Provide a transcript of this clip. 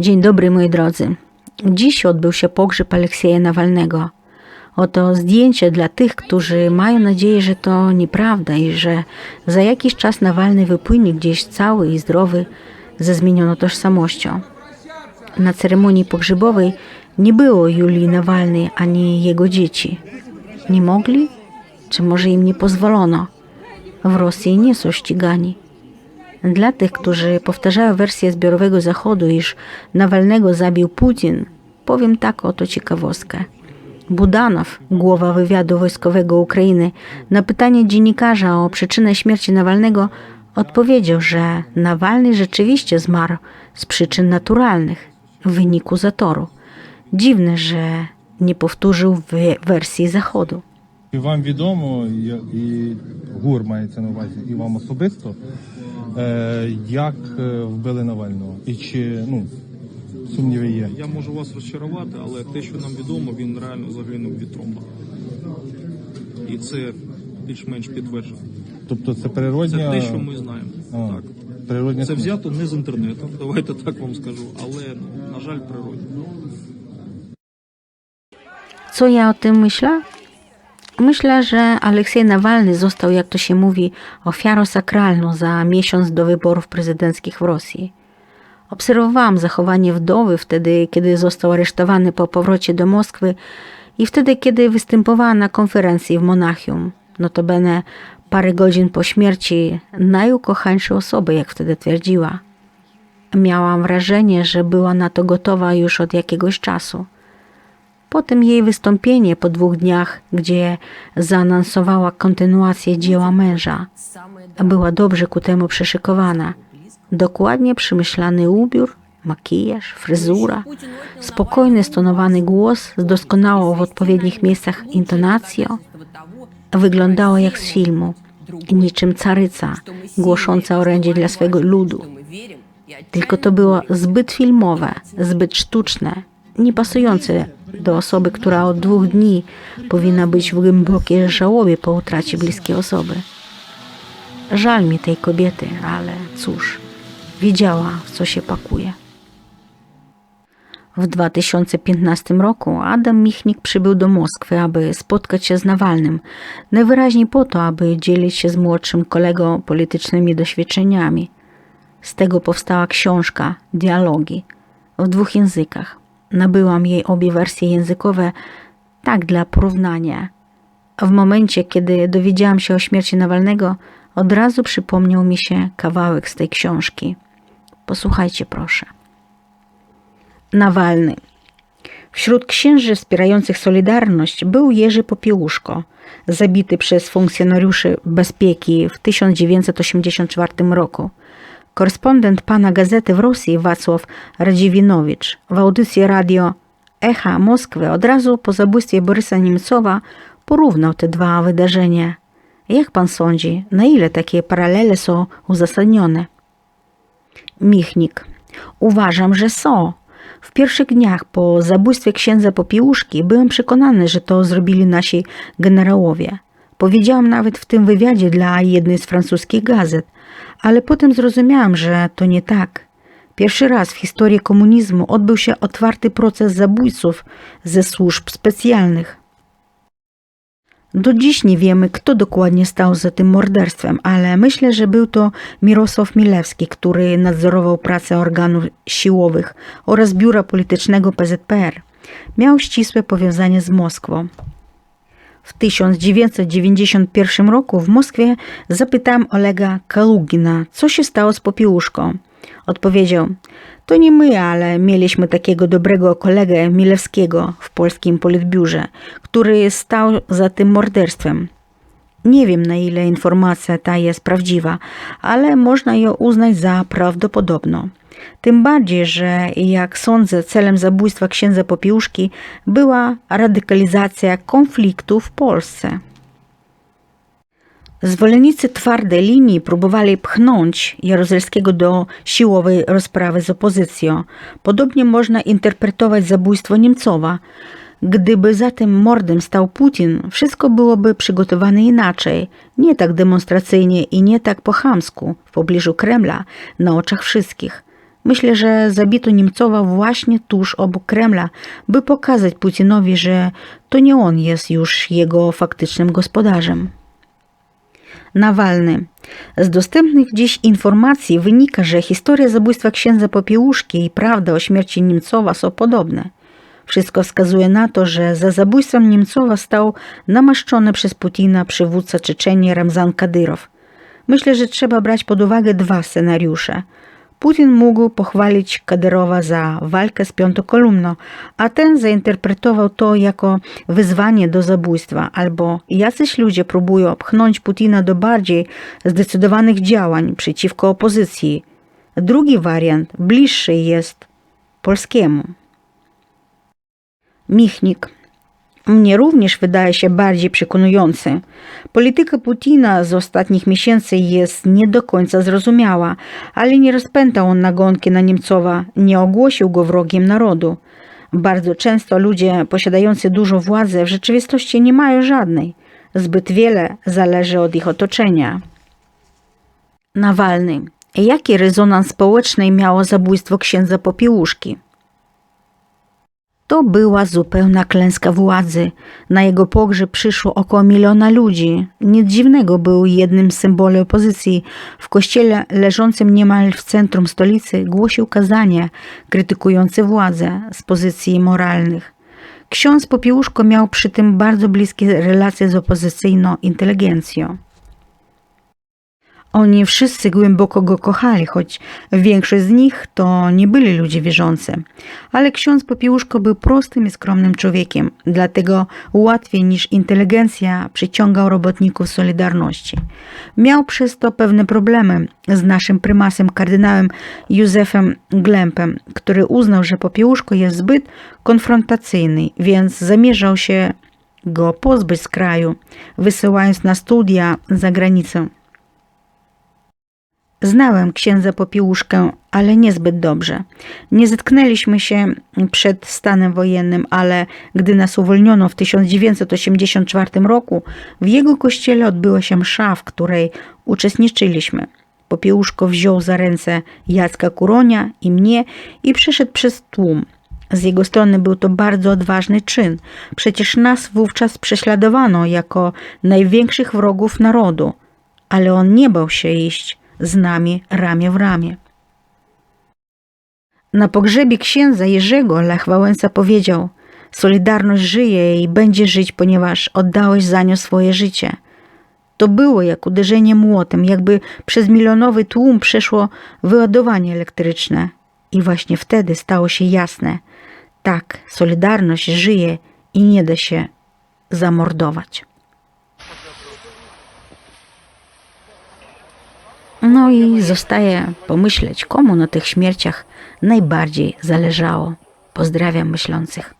Dzień dobry, moi drodzy. Dziś odbył się pogrzeb Aleksieja Nawalnego. Oto zdjęcie dla tych, którzy mają nadzieję, że to nieprawda i że za jakiś czas Nawalny wypłynie gdzieś cały i zdrowy ze zmienioną tożsamością. Na ceremonii pogrzebowej nie było Julii Nawalnej ani jego dzieci. Nie mogli? Czy może im nie pozwolono? W Rosji nie są ścigani. Dla tych, którzy powtarzają wersję zbiorowego Zachodu, iż Nawalnego zabił Putin, powiem tak oto ciekawostkę. Budanow, głowa wywiadu wojskowego Ukrainy, na pytanie dziennikarza o przyczynę śmierci Nawalnego odpowiedział, że Nawalny rzeczywiście zmarł z przyczyn naturalnych w wyniku zatoru. Dziwne, że nie powtórzył wersji Zachodu. І вам відомо, і- і ГУР мається на увазі, і вам особисто, е, як е, вбили Навального? І чи ну, сумніви є? Я можу вас розчарувати, але те, що нам відомо, він реально загинув від тромба. І це більш-менш підтверджено. Тобто це Це те, що ми знаємо. А, Так. природня Це взято не з інтернету, давайте так вам скажу, але ну, на жаль, природньо. Co ja o tym myślę? Myślę, że Aleksiej Nawalny został, jak to się mówi, ofiarą sakralną za miesiąc do wyborów prezydenckich w Rosji. Obserwowałam zachowanie wdowy wtedy, kiedy został aresztowany po powrocie do Moskwy i wtedy, kiedy występowała na konferencji w Monachium. Notabene parę godzin po śmierci najukochańszej osoby, jak wtedy twierdziła. Miałam wrażenie, że była na to gotowa już od jakiegoś czasu. Potem jej wystąpienie po dwóch dniach, gdzie zaanonsowała kontynuację dzieła męża, była dobrze ku temu przyszykowana. Dokładnie przemyślany ubiór, makijaż, fryzura, spokojny, stonowany głos z doskonałą w odpowiednich miejscach intonacją wyglądało jak z filmu, niczym caryca głosząca orędzie dla swego ludu. Tylko to było zbyt filmowe, zbyt sztuczne, niepasujące do osoby, która od dwóch dni powinna być w głębokiej żałobie po utracie bliskiej osoby. Żal mi tej kobiety, ale cóż, wiedziała, w co się pakuje. W 2015 roku Adam Michnik przybył do Moskwy, aby spotkać się z Nawalnym, najwyraźniej po to, aby dzielić się z młodszym kolegą politycznymi doświadczeniami. Z tego powstała książka Dialogi w dwóch językach. Nabyłam jej obie wersje językowe tak dla porównania. W momencie, kiedy dowiedziałam się o śmierci Nawalnego, od razu przypomniał mi się kawałek z tej książki. Posłuchajcie proszę. Nawalny. Wśród księży wspierających Solidarność był Jerzy Popiełuszko, zabity przez funkcjonariuszy bezpieki w 1984 roku. Korespondent pana gazety w Rosji Wacław Radziwinowicz w audycji radio Echa Moskwy od razu po zabójstwie Borysa Niemcowa porównał te dwa wydarzenia. Jak pan sądzi, na ile takie paralele są uzasadnione? Michnik. Uważam, że są. W pierwszych dniach po zabójstwie księdza Popiełuszki byłem przekonany, że to zrobili nasi generałowie. Powiedziałam nawet w tym wywiadzie dla jednej z francuskich gazet, ale potem zrozumiałam, że to nie tak. Pierwszy raz w historii komunizmu odbył się otwarty proces zabójców ze służb specjalnych. Do dziś nie wiemy, kto dokładnie stał za tym morderstwem, ale myślę, że był to Mirosław Milewski, który nadzorował pracę organów siłowych oraz biura politycznego PZPR. Miał ścisłe powiązanie z Moskwą. W 1991 roku w Moskwie zapytałem Olega Kalugina, co się stało z Popiełuszką. Odpowiedział, to nie my, ale mieliśmy takiego dobrego kolegę Milewskiego w polskim politbiurze, który stał za tym morderstwem. Nie wiem, na ile informacja ta jest prawdziwa, ale można ją uznać za prawdopodobną. Tym bardziej, że jak sądzę, celem zabójstwa księdza Popiełuszki była radykalizacja konfliktu w Polsce. Zwolennicy twardej linii próbowali pchnąć Jaruzelskiego do siłowej rozprawy z opozycją. Podobnie można interpretować zabójstwo Niemcowa. Gdyby za tym mordem stał Putin, wszystko byłoby przygotowane inaczej, nie tak demonstracyjnie i nie tak po chamsku, w pobliżu Kremla, na oczach wszystkich. Myślę, że zabito Niemcowa właśnie tuż obok Kremla, by pokazać Putinowi, że to nie on jest już jego faktycznym gospodarzem. Nawalny. Z dostępnych dziś informacji wynika, że historia zabójstwa księdza Popiełuszki i prawda o śmierci Niemcowa są podobne. Wszystko wskazuje na to, że za zabójstwem Niemcowa stał namaszczony przez Putina przywódca Czeczenii Ramzan Kadyrow. Myślę, że trzeba brać pod uwagę dwa scenariusze. Putin mógł pochwalić Kadyrowa za walkę z piątokolumną, a ten zainterpretował to jako wyzwanie do zabójstwa, albo jacyś ludzie próbują pchnąć Putina do bardziej zdecydowanych działań przeciwko opozycji. Drugi wariant bliższy jest polskiemu. Michnik. Mnie również wydaje się bardziej przekonujący. Polityka Putina z ostatnich miesięcy jest nie do końca zrozumiała, ale nie rozpętał on nagonki na Niemcowa, nie ogłosił go wrogiem narodu. Bardzo często ludzie posiadający dużo władzy w rzeczywistości nie mają żadnej. Zbyt wiele zależy od ich otoczenia. Nawalny. Jaki rezonans społeczny miało zabójstwo księdza Popiełuszki? To była zupełna klęska władzy. Na jego pogrzeb przyszło około miliona ludzi. Nic dziwnego był jednym z symboli opozycji. W kościele leżącym niemal w centrum stolicy głosił kazanie krytykujące władzę z pozycji moralnych. Ksiądz Popiełuszko miał przy tym bardzo bliskie relacje z opozycyjną inteligencją. Oni wszyscy głęboko go kochali, choć większość z nich to nie byli ludzie wierzący. Ale ksiądz Popiełuszko był prostym i skromnym człowiekiem, dlatego łatwiej niż inteligencja przyciągał robotników Solidarności. Miał przez to pewne problemy z naszym prymasem kardynałem Józefem Glempem, który uznał, że Popiełuszko jest zbyt konfrontacyjny, więc zamierzał się go pozbyć z kraju, wysyłając na studia za granicę. Znałem księdza Popiełuszkę, ale niezbyt dobrze. Nie zetknęliśmy się przed stanem wojennym, ale gdy nas uwolniono w 1984 roku, w jego kościele odbyła się msza, w której uczestniczyliśmy. Popiełuszko wziął za ręce Jacka Kuronia i mnie i przeszedł przez tłum. Z jego strony był to bardzo odważny czyn. Przecież nas wówczas prześladowano jako największych wrogów narodu, ale on nie bał się iść z nami ramię w ramię. Na pogrzebie księdza Jerzego Lech Wałęsa powiedział Solidarność żyje i będzie żyć, ponieważ oddałeś za nią swoje życie. To było jak uderzenie młotem, jakby przez milionowy tłum przeszło wyładowanie elektryczne. I właśnie wtedy stało się jasne. Tak, Solidarność żyje i nie da się zamordować. No i zostaje pomyśleć, komu na tych śmierciach najbardziej zależało. Pozdrawiam myślących.